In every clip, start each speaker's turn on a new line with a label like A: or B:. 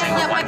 A: Yang.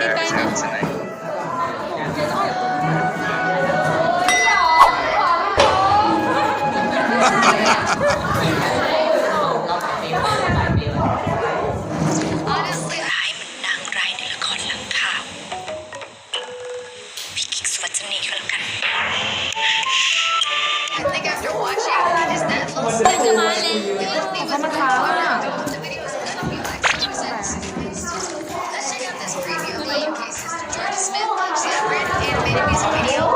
A: made a music video.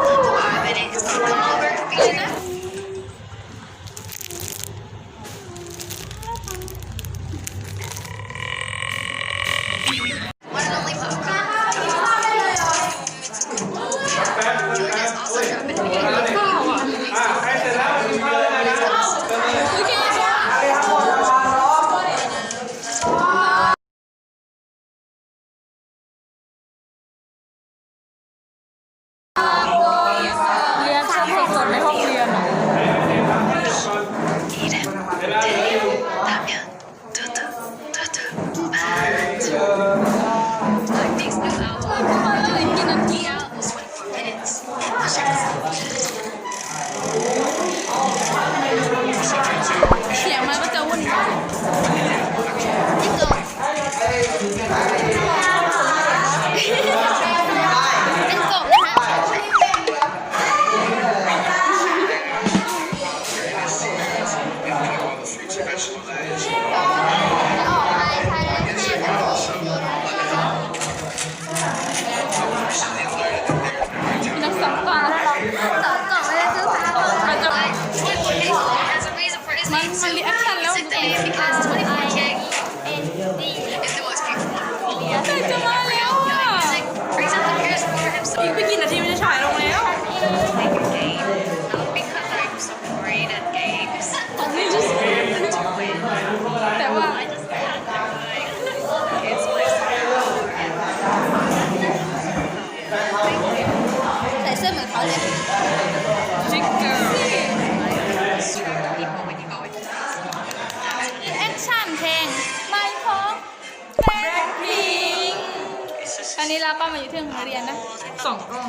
B: อันนี้ลาป้ามา
C: อ
D: ยู่
C: ที่โรงเรียนนะ
D: สองกล้อง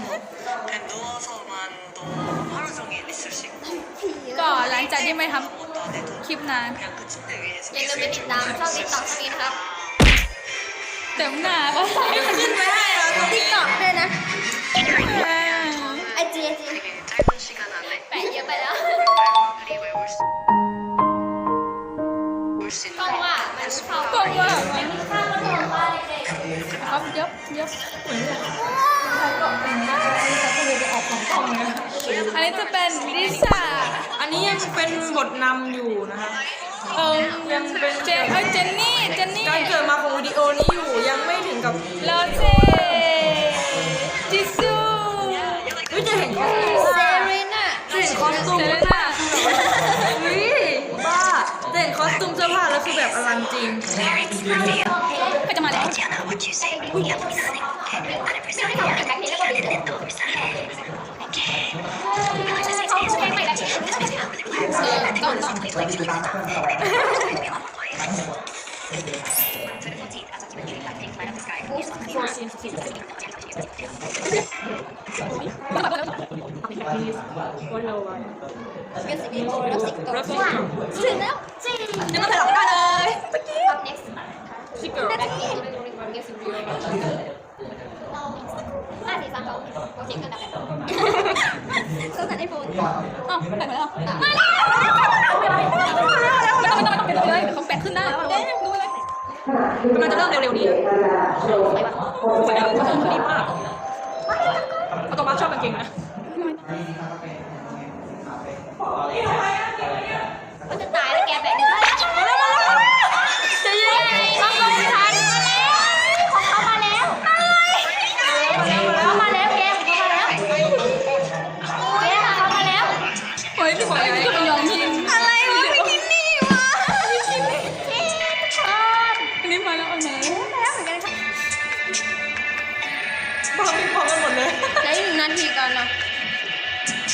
C: ก็หลังจากที่ไม่ทำคลิปนาน
E: อย่าลืมไปติดตามช่องติ๊กต็อกช่นี้นะครับ
C: เต็มหน้าก็
E: ใส่ติ๊กต็อกด้วยนะ เขาเย
C: อะเยอะอันนี้จะเป็นลิซ่า
D: อันนี้ยังเป็นบทนำอยู่นะคะ
C: เออยังเป็นเจนเอ้ยเจนนี่เจนนี่
D: การเกิดมาของวิดีโอนี้อยู่ยังไม่ถึงกับ
C: โรเซจิซู
D: เฮ้ยจะเห็นคอสตูม
E: เซรีน่า
D: จะเห็นคอสตูม
C: เซเล
D: แล้ว
C: น่า
D: เฮ้ยบ้าจะเห็นคอส ตูมเสื้อผ้าแล้วคือแบบอลังจริง
C: ก็จะมาแล้ว
B: Diana what you 쌍해 okay
E: เขาเพลงใหม่แบบนี้
C: ก่อนก่อน
B: please like to
D: Rossi
E: ถึงแล้วจริง
D: ยังมาถอยหลังไม่ได้เลย
E: up next
D: ชิคเกอร์
E: นาทีห้าสี่สามสองโอเคขึ้นดับแล้วเครื่องสัญญาณโฟน
C: อ้าวแปะแล้วมาแล้ว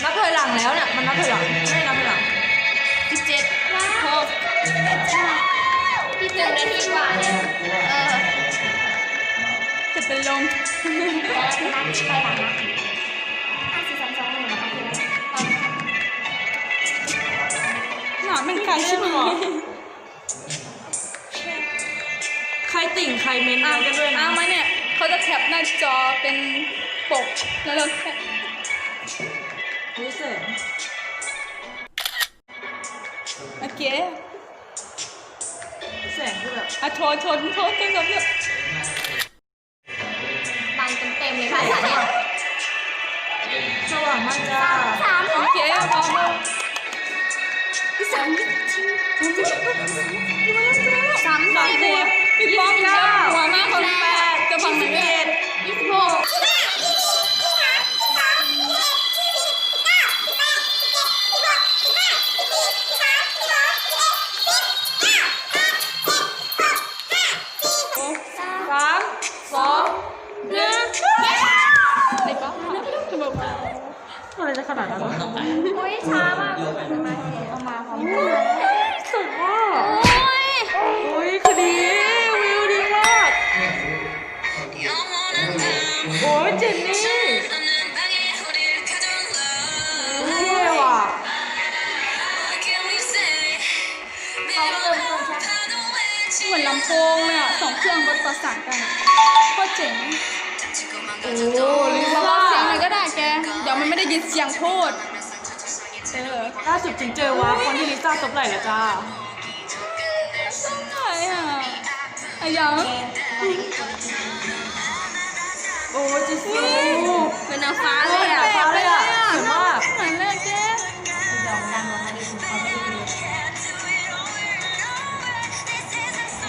C: นั
D: บถอยหลังแล้วเนี่ยมันนับถอยหลังไม่นับถอยหลัง
C: สิบเจ็ดหก
A: พี่หนึ่งนาทีกว่าเนี่ยเออ
C: จะเป็นลม
A: นับไปหลังนะห้าสี่สามสองหนึ่งนะคะพี่
C: หนาเป็นไก่ใช่ไหม
D: ใครติ่งใครเมนต์อะไรกันด้วยนะ
C: อ้างไหมเนี่ยเขาจะแคปหน้าจอเป็นปกแล้วเราแคป โอเค
D: แสงคือแบบ
C: อะโชว์โชว์โชว์เป็นแบบเนี้ย
A: บังเต็มๆเลยค่ะเนี่ย
D: สว่างมากจ้า
A: สาม
C: โอเคเอามา
A: สามสาม
D: สามสิบ
C: พี่ป้อมจะหัวมากคนแปดจะฟังไหนเนี่ย
A: ยี่สิบหก เอามาพร้อมกัน
D: สุดว่า
A: โอ้ย
D: อุ้ยคือดีวิวดีมากโอ้ยเจนนี่เท่ว่ะ
C: เหมือนลำโพงเลยอะสองเครื่องบนประสานกันโคตรเจ๋ง
D: โอ้ลิซ่า
C: เสียงหน่อยก็ได้แก เดี๋ยวมันไม่ได้ยินเสียง พูดเออ
D: ล่าสุดจริงเจอวะคนที่ลิซ่าซบไหล่แล้วจ้า
C: ใช่อะอะยัง
D: โอ้ยจิซู
C: เป็นนางฟ้า
D: เล
C: เลยย
D: อะ
C: อะ
D: ฟ้าเลยอะสวยมาก
C: เหมือนเลยแก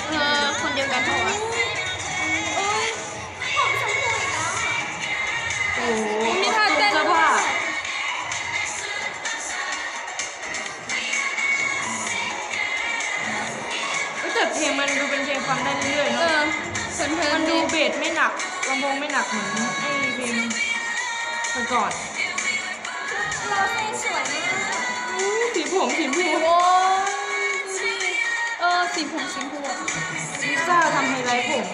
A: เออคนเดียวกันเหรอ
D: งมันดูเป็นเพลงฟังได้เรื่อยๆ
C: เอ
D: เนาะ
C: อเพลินเพลิ
D: มันน
C: ดี
D: ดูเบสไม่หนักลำโพงไม่หนักเหมือนไอ้เพลงเมื่อก่อน
A: เราเส้นสวยมาก
D: อู้สีผมสีผม
C: โอ้ยดูดิเออสีผมสีผม
D: ลิซ่าทำไฮไลท์ผม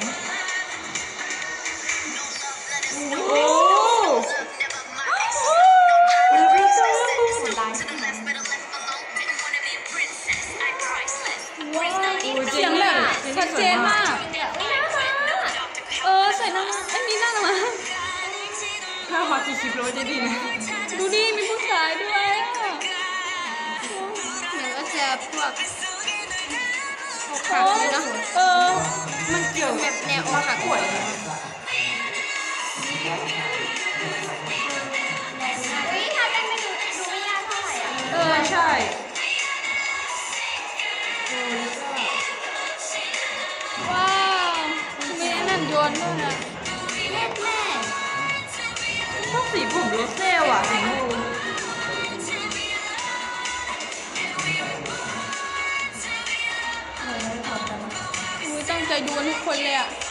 D: โอ้
A: ชั
C: ดเจนมาก
A: เดี๋ยวอุ้ยน่ารัก
C: เออใส่น้ำไอ้ยมีหน้าหมา
D: ถ้ามากี่คลิปแล้วจะดีนะ
C: ดูดิมีผู้ชายด้วยอะ
A: เหมือนก็จะพวก
C: โอ้ยเออ
D: มันเกี่ยว
A: แบบแนวอกหัก
D: ป่วย
A: อุ้ย
D: ใจ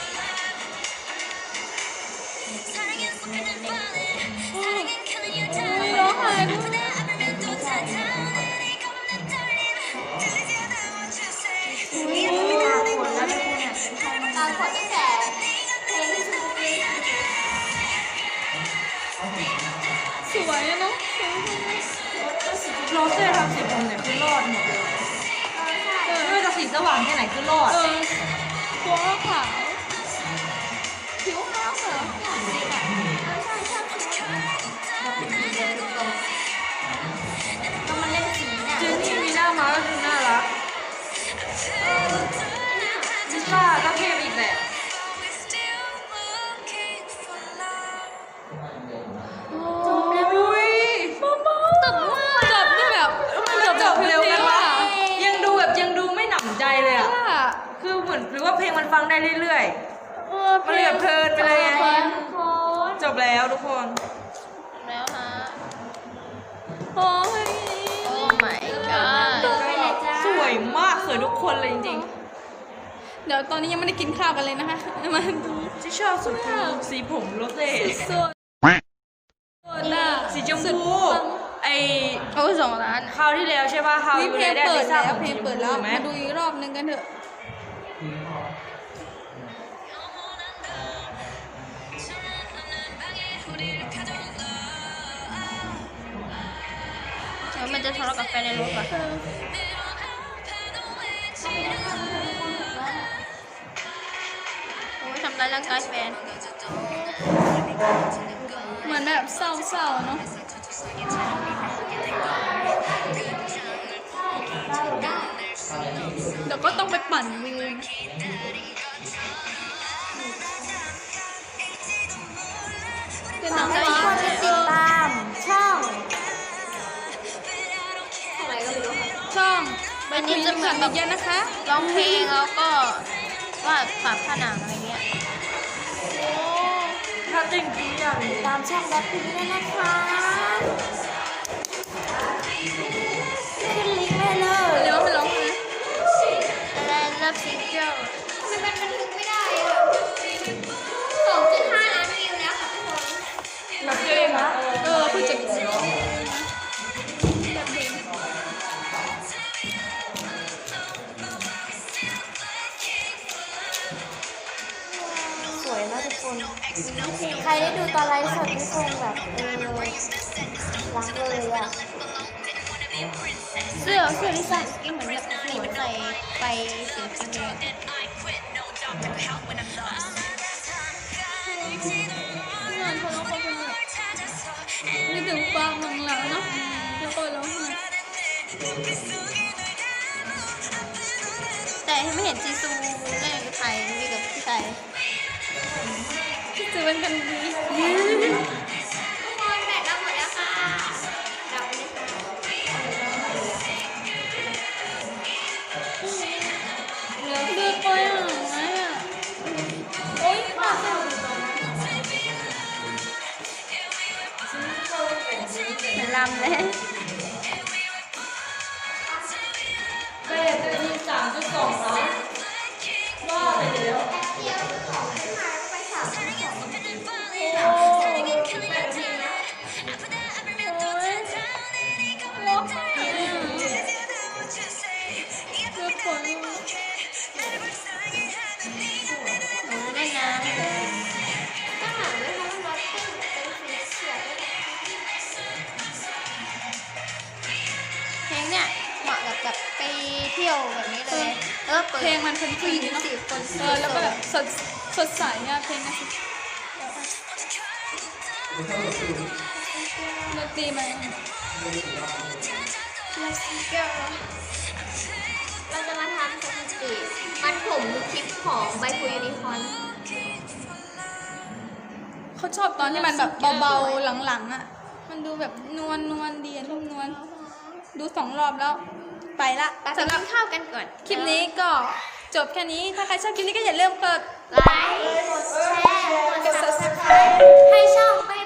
C: คือ
A: เห
D: มื
A: อ
D: น
A: หรือว่า
D: เพลงมันฟังได้เรื่อย
C: เออ
D: ๆมันเลยแบบเพลินไปเลยไง
C: เพลิน
A: ทุกคน
D: จบแล้วทุกคน
A: แล้วฮะ
C: โอ้ย
A: โอ้ my god ไปไหนจ้า
D: สวยมากสวยทุกคนเลยจริง
C: เดี๋ยวตอนนี้ยังไม่ได้กินข้าวกันเลยนะคะมาดู
D: ๆที่ชอบสุดคือสีผมโรสเซ่
C: สวยสวยอะ
D: สีชม
C: สุด
D: พู
C: ปัง
D: ไอไอ
C: โอ้สองล้าน
D: คราวที่แล้วใช่ป่ะคราว
C: วิเพลง
D: ได้
C: เปิด
D: ลิซ่า
C: แล้ว
D: ของ
C: เพลงเปิดแล้ว
D: ถูกไหม
C: มาดูอีกรอบนึงกันเถอะ
E: มันจะทะเลาะกับแฟนในรถก่อนโอ้ยทำร้ายร่างกายแฟน
C: เหมือนแบบเศร้าๆเนาะ นนี้
E: จะเหมือนแบบ
C: เยอะนะคะ
E: ร้องเพลงแล้วก็วาดฝาผนังอะไรเงี้ย
D: ถ้าจริงจริงอย่าง
E: ตามช่องแบ็คพิงค์ด้วยนะคะขึ้นลิงก์ไว้เลย
C: เดี๋ยวไปร้องนะ
E: อะไรเลิฟซิงเกิล สวยมากทุกคน ใครได้ดูตอนไลฟ์สดที่คงแบบเออรักเลยอะเสื้อเสื้อลิซ่ากินเหมือนแบบหนูใส่ไปสีชมพู
C: งานเขาร้องเขาเป็นแบบนึกถึงความหลังๆเนาะแล้วก็ร้องไห้
E: แต่ไม่เห็นจีซูเล่นกับใครมีกับพี่ชาย
C: คิดถึ
E: เที่ยวแบบนี้เลยเออเปิด
C: เพลงมันเป็นผู้หญิงเนาะ
E: สี่คน
C: เออแล้วก็แบบสดสดใสอะเพลงนั้นดนตรีมัน
E: เราซิงเกิลเราจะมาทำสถิติมัดผมคลิปของใบฟูยูนิคอร์น
C: เขาชอบตอนที่มันแบบเบาๆหลังๆอะ มันดูแบบนวลนวลดีอะนุ่มนวลดูสองรอบแล้ว ไปละ
E: ไป
C: สำหรับ
E: กินข้าวกันก่อน
C: คลิปนี้ก็จบแค่นี้ ถ้าใครชอบคลิปนี้ก็อย่าลืมกด
E: ไลค์ กดแชร์ กด subscribe ให้